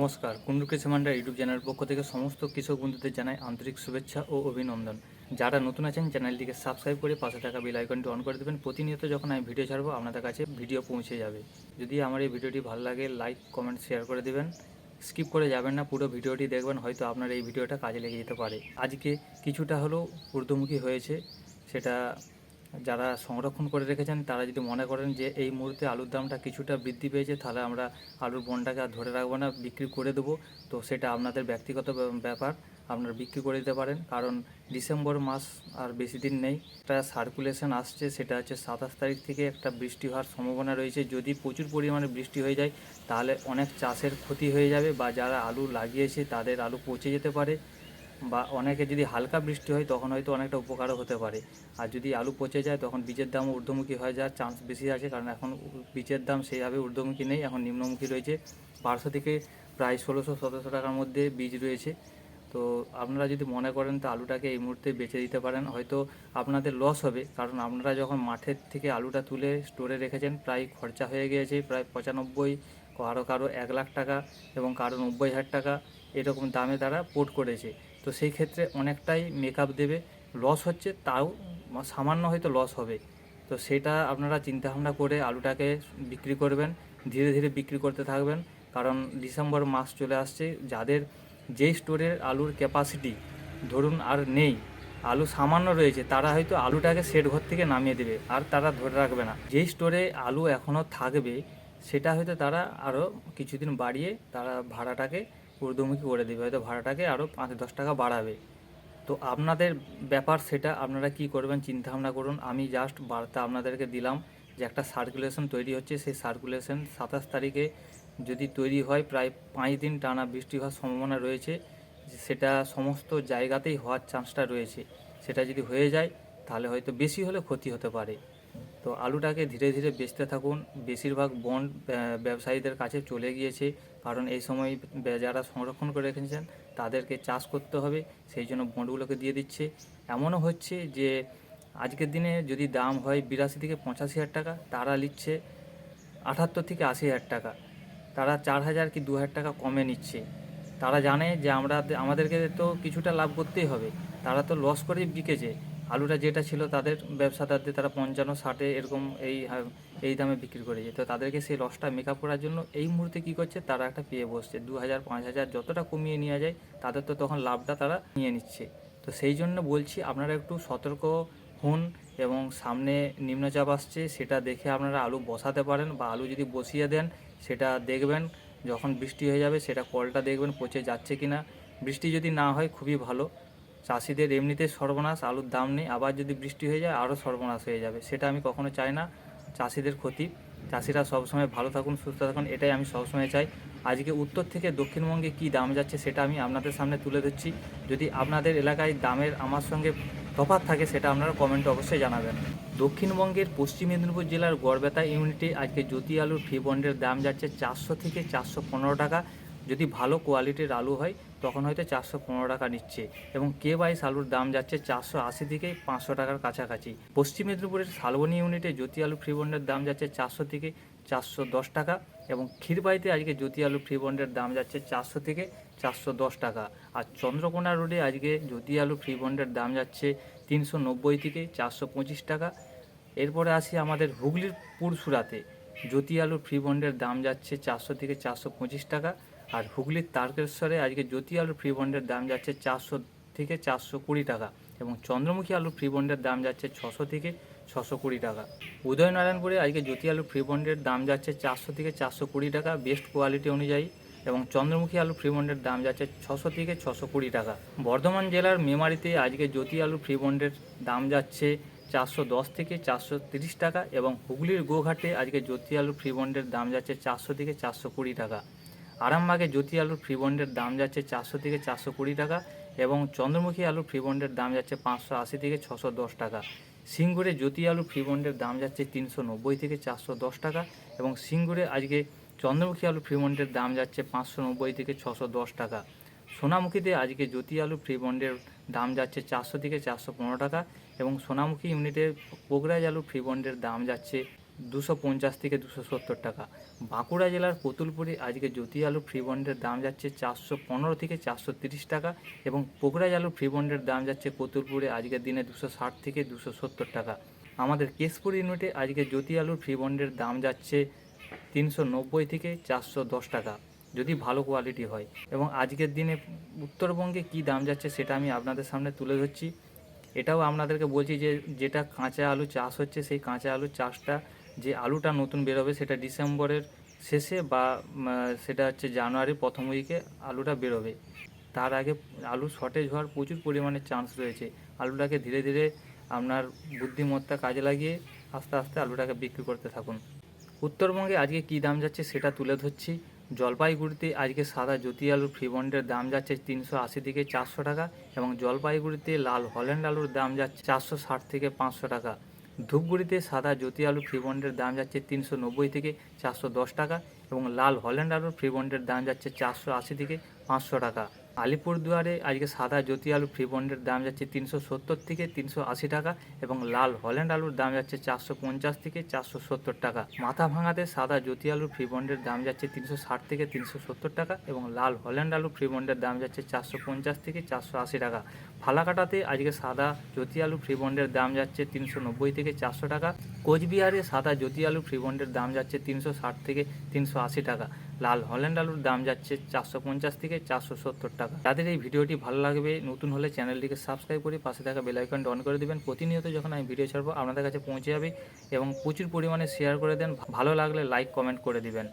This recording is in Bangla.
নমস্কার কুন্ডু কৃষি ইউটিউব চ্যানেলের পক্ষ থেকে সমস্ত কৃষক বন্ধুদের জানাই আন্তরিক শুভেচ্ছা ও অভিনন্দন। যারা নতুন আছেন, চ্যানেলটিকে সাবস্ক্রাইব করে পাশে থাকা বেল আইকনটি অন করে দেবেন। প্রতিনিয়ত যখন আমি ভিডিও ছাড়বো, আপনাদের কাছে ভিডিও পৌঁছে যাবে। যদি আমার এই ভিডিওটি ভালো লাগে, লাইক, কমেন্ট, শেয়ার করে দেবেন। স্কিপ করে যাবেন না, পুরো ভিডিওটি দেখবেন, হয়তো আপনার এই ভিডিওটা কাজে লেগে যেতে পারে। আজকে কিছুটা হলেও ঊর্ধ্বমুখী হয়েছে, সেটা যারা সংরক্ষণ করে রেখেছেন, তারা যদি মনে করেন যে এই মুহূর্তে আলুর দামটা কিছুটা বৃদ্ধি পেয়েছে, তাহলে আমরা আলুর বনটাকে আর ধরে রাখব না, বিক্রি করে দেবো। তো সেটা আপনাদের ব্যক্তিগত ব্যাপার, আপনারা বিক্রি করে দিতে পারেন। কারণ ডিসেম্বর মাস আর বেশি দিন নেই। একটা সার্কুলেশন আসছে, সেটা হচ্ছে সাতাশ তারিখ থেকে একটা বৃষ্টি হওয়ার সম্ভাবনা রয়েছে। যদি প্রচুর পরিমাণে বৃষ্টি হয়ে যায়, তাহলে অনেক চাষের ক্ষতি হয়ে যাবে বা যারা আলু লাগিয়েছে, তাদের আলু পচে যেতে পারে। বা অনেকে যদি হালকা বৃষ্টি হয়, তখন হয়তো অনেকটা উপকারও হতে পারে। আর যদি আলু পচে যায়, তখন বীজের দাম ঊর্ধ্বমুখী হয়ে যাওয়ার চান্স বেশি আছে, কারণ এখন বীজের দাম সেইভাবে ঊর্ধ্বমুখী নেই, এখন নিম্নমুখী রয়েছে। বারোশো থেকে প্রায় ষোলোশো, সতেরোশো টাকার মধ্যে বীজ রয়েছে। তো আপনারা যদি মনে করেন তো আলুটাকে এই মুহূর্তে বেচে দিতে পারেন, হয়তো আপনাদের লস হবে। কারণ আপনারা যখন মাঠের থেকে আলুটা তুলে স্টোরে রেখেছেন, প্রায় খরচা হয়ে গিয়েছে, প্রায় পঁচানব্বই, কারও কারও এক লাখ টাকা এবং কারও নব্বই হাজার টাকা এরকম দামে তারা পোর্ট করেছে। তো সেই ক্ষেত্রে অনেকটাই মেকআপ দেবে। লস হচ্ছে, তাও সামান্য হয়তো লস হবে। তো সেটা আপনারা চিন্তাভাবনা করে আলুটাকে বিক্রি করবেন, ধীরে ধীরে বিক্রি করতে থাকবেন। কারণ ডিসেম্বর মাস চলে আসছে, যাদের যেই স্টোরের আলুর ক্যাপাসিটি ধরুন আর নেই, আলু সামান্য রয়েছে, তারা হয়তো আলুটাকে সেট ঘর থেকে নামিয়ে দেবে, আর তারা ধরে রাখবে না। যেই স্টোরে আলু এখনও থাকবে, সেটা হয়তো তারা আরও কিছুদিন বাড়িয়ে তারা ভাড়াটাকে ঊর্ধ্বমুখী করে দেবে। হয়তো ভাড়াটাকে আরও পাঁচ দশ টাকা বাড়াবে। তো আপনাদের ব্যাপার সেটা আপনারা কি করবেন চিন্তা ভাবনা করুন। আমি জাস্ট বার্তা আপনাদেরকে দিলাম যে একটা সার্কুলেশন তৈরি হচ্ছে। সেই সার্কুলেশন সাতাশ তারিখে যদি তৈরি হয়, প্রায় পাঁচ দিন টানা বৃষ্টি হওয়ার সম্ভাবনা রয়েছে। সেটা সমস্ত জায়গাতেই হওয়ার চান্সটা রয়েছে। সেটা যদি হয়ে যায়, তাহলে হয়তো বেশি হলে ক্ষতি হতে পারে। তো আলুটাকে ধীরে ধীরে বেচতে থাকুন। বেশিরভাগ বন্ড ব্যবসায়ীদের কাছে চলে গিয়েছে কারণ এই সময় যারা সংরক্ষণ করে রেখেছেন তাদেরকে চাষ করতে হবে, সেই জন্য বন্ডগুলোকে দিয়ে দিচ্ছে। এমনও হচ্ছে যে আজকের দিনে যদি দাম হয় বিরাশি থেকে পঁচাশি হাজার টাকা, তারা নিচ্ছে আটাত্তর থেকে আশি হাজার টাকা। তারা চার হাজার কি দু হাজার টাকা কমে নিচ্ছে। তারা জানে যে আমরা আমাদেরকে তো কিছুটা লাভ করতেই হবে। তারা তো লস করেই বিকেছে। আলুটা যেটা ছিল তাদের ব্যবসাদারদের তারা পঞ্চান্ন, ষাটে এরকম এই এই দামে বিক্রি করেছে তো তাদেরকে সেই লসটা মেকআপ করার জন্য এই মুহূর্তে কী করছে, তারা একটা পেয়ে বসছে। দু হাজার, পাঁচ হাজার যতটা কমিয়ে নেওয়া যায়, তাদের তো তখন লাভটা তারা নিয়ে নিচ্ছে। তো সেই জন্য বলছি, আপনারা একটু সতর্ক হন এবং সামনে নিম্নচাপ আসছে, সেটা দেখে আপনারা আলু বসাতে পারেন বা আলু যদি বসিয়ে দেন, সেটা দেখবেন। যখন বৃষ্টি হয়ে যাবে, সেটা কলটা দেখবেন, পচে যাচ্ছে কি না বৃষ্টি যদি না হয়, খুবই ভালো। চাষিদের এমনিতে সর্বনাশ, আলুর দাম নেই, আবার যদি বৃষ্টি হয়ে যায় আরও সর্বনাশ হয়ে যাবে। সেটা আমি কখনো চাই না, চাষিদের ক্ষতি। চাষিরা সবসময় ভালো থাকুন, সুস্থ থাকুন, এটাই আমি সবসময় চাই। আজকে উত্তর থেকে দক্ষিণবঙ্গে কি দাম যাচ্ছে সেটা আমি আপনাদের সামনে তুলে ধরছি। যদি আপনাদের এলাকায় দামের আমার সঙ্গে তফাত থাকে সেটা আপনারা কমেন্টে অবশ্যই জানাবেন। দক্ষিণবঙ্গের পশ্চিম মেদিনীপুর জেলার গড়বেতা ইউনিটে আজকে জ্যোতি আলুর ফি বন্ডের দাম যাচ্ছে চারশো থেকে চারশো পনেরো টাকা। যদি ভালো কোয়ালিটির আলু হয়, তখন হয়তো চারশো পনেরো টাকা নিচ্ছে। এবং কে বাইশ আলুর দাম যাচ্ছে চারশো আশি থেকে পাঁচশো টাকার কাছাকাছি। পশ্চিম মেদিনীপুরের শালবনী ইউনিটে জ্যোতি আলু ফ্রি বন্ডের দাম যাচ্ছে চারশো থেকে চারশো দশ টাকা এবং ক্ষীরবাইতে আজকে জ্যোতি আলু ফ্রি বন্ডের দাম যাচ্ছে চারশো থেকে চারশো দশ টাকা। আর চন্দ্রকোনা রোডে আজকে জ্যোতি আলু ফ্রি বন্ডের দাম যাচ্ছে তিনশো নব্বই থেকে চারশো পঁচিশ টাকা। এরপরে আসি আমাদের হুগলির পুরসুরাতে জ্যোতি আলুর ফ্রি বন্ডের দাম যাচ্ছে চারশো থেকে চারশো পঁচিশ টাকা আর হুগলির তারকেশ্বরে আজকে জ্যোতি আলুর ফ্রি বন্ডের দাম যাচ্ছে চারশো থেকে চারশো কুড়ি টাকা এবং চন্দ্রমুখী আলুর ফ্রি বন্ডের দাম যাচ্ছে ছশো থেকে ছশো কুড়ি টাকা। উদয়নারায়ণপুরে আজকে জ্যোতি আলু ফ্রি বন্ডের দাম যাচ্ছে চারশো থেকে চারশো কুড়ি টাকা বেস্ট কোয়ালিটি অনুযায়ী এবং চন্দ্রমুখী আলু ফ্রি বন্ডের দাম যাচ্ছে ছশো থেকে ছশো কুড়ি টাকা। বর্ধমান জেলার মেমারিতে আজকে জ্যোতি আলু ফ্রি বন্ডের দাম যাচ্ছে চারশো দশ থেকে চারশো তিরিশ টাকা এবং হুগলির গোঘাটে আজকে জ্যোতি আলু ফ্রি বন্ডের দাম যাচ্ছে চারশো থেকে চারশো কুড়ি টাকা। আরামবাগে জ্যোতি আলুর ফ্রি বন্ডের দাম যাচ্ছে চারশো থেকে চারশো কুড়ি টাকা এবং চন্দ্রমুখী আলুর ফ্রি বন্ডের দাম যাচ্ছে পাঁচশো আশি থেকে ছশো দশ টাকা। সিঙ্গুরে জ্যোতি আলু ফ্রি বন্ডের দাম যাচ্ছে তিনশো নব্বই থেকে চারশো দশ টাকা এবং সিঙ্গুরে আজকে চন্দ্রমুখী আলু ফ্রি বন্ডের দাম যাচ্ছে পাঁচশো নব্বই থেকে ছশো দশ টাকা। সোনামুখীতে আজকে জ্যোতি আলু ফ্রি বন্ডের দাম যাচ্ছে চারশো থেকে চারশো পনেরো টাকা এবং সোনামুখী ইউনিটের পোগরাজ আলু ফ্রি বন্ডের দাম যাচ্ছে দুশো পঞ্চাশ থেকে দুশো সত্তর টাকা। বাঁকুড়া জেলার পুতুলপুরে আজকে জ্যোতি আলু ফ্রি বন্ডের দাম যাচ্ছে চারশো পনেরো থেকে চারশো তিরিশ টাকা এবং পোকরাজ আলু ফ্রি বন্ডের দাম যাচ্ছে পুতুলপুরে আজকের দিনে দুশো ষাট থেকে দুশো সত্তর টাকা। আমাদের কেশপুর ইউনিটে আজকে জ্যোতি আলুর ফ্রি বন্ডের দাম যাচ্ছে তিনশো নব্বই থেকে চারশো দশ টাকা। যদি ভালো কোয়ালিটি হয়। এবং আজকের দিনে উত্তরবঙ্গে কি দাম যাচ্ছে সেটা আমি আপনাদের সামনে তুলে ধরছি। এটাও আপনাদেরকে বলছি যে, যেটা কাঁচা আলু চাষ হচ্ছে, সেই কাঁচা আলু চাষটা যে আলুটা নতুন বেরোবে সেটা ডিসেম্বরের শেষে বা সেটা হচ্ছে জানুয়ারির প্রথম উইকে আলুটা বেরোবে। তার আগে আলু শর্টেজ হওয়ার প্রচুর পরিমাণে চান্স রয়েছে। আলুটাকে ধীরে ধীরে আপনার বুদ্ধিমত্তা কাজে লাগিয়ে আস্তে আস্তে আলুটাকে বিক্রি করতে থাকুন। উত্তরবঙ্গে আজকে কী দাম যাচ্ছে সেটা তুলে ধরছি। জলপাইগুড়িতে আজকে সাদা জ্যোতি আলুর ফ্রি বন্ডের দাম যাচ্ছে তিনশো আশি থেকে চারশো টাকা এবং জলপাইগুড়িতে লাল হল্যান্ড আলুর দাম যাচ্ছে চারশো ষাট থেকে পাঁচশো টাকা। ধূপগুড়িতে সাদা জ্যোতি আলু ফ্রি বন্ডের দাম যাচ্ছে তিনশো নব্বই থেকে চারশো দশ টাকা এবং লাল হল্যান্ড আলুর ফ্রি বন্ডের দাম যাচ্ছে চারশো আশি থেকে পাঁচশো টাকা। আলিপুরদুয়ারে আজকে সাদা জ্যোতি আলু ফ্রি বন্ডের দাম যাচ্ছে তিনশো সত্তর থেকে তিনশো আশি টাকা এবং লাল হল্যান্ড আলুর দাম যাচ্ছে চারশো পঞ্চাশ থেকে চারশো সত্তর টাকা। মাথা ভাঙাতে সাদা জ্যোতি আলু ফ্রি বন্ডের দাম যাচ্ছে তিনশো ষাট থেকে তিনশো সত্তর টাকা এবং লাল হল্যান্ড আলু ফ্রি বন্ডের দাম যাচ্ছে চারশো পঞ্চাশ থেকে চারশো আশি টাকা। ফালাকাটাতে আজকে সাদা জ্যোতি আলু ফ্রি বন্ডের দাম যাচ্ছে তিনশো নব্বই থেকে চারশো টাকা। কোচবিহারে সাদা জ্যোতি আলু ফ্রি বন্ডের দাম যাচ্ছে তিনশো ষাট থেকে তিনশো আশি টাকা। লাল হল্যান্ড আলুর দাম যাচ্ছে চারশো পঞ্চাশ থেকে চারশো সত্তর টাকা। যাদের এই ভিডিওটি ভালো লাগবে, নতুন হলে চ্যানেলটিকে সাবস্ক্রাইব করে পাশে থাকা বেল আইকনটা অন করে দেবেন। প্রতিনিয়ত যখন আমি ভিডিও ছাড়বো, আপনাদের কাছে পৌঁছে যাবে এবং প্রচুর পরিমাণে শেয়ার করে দেন। ভালো লাগলে লাইক কমেন্ট করে দিবেন।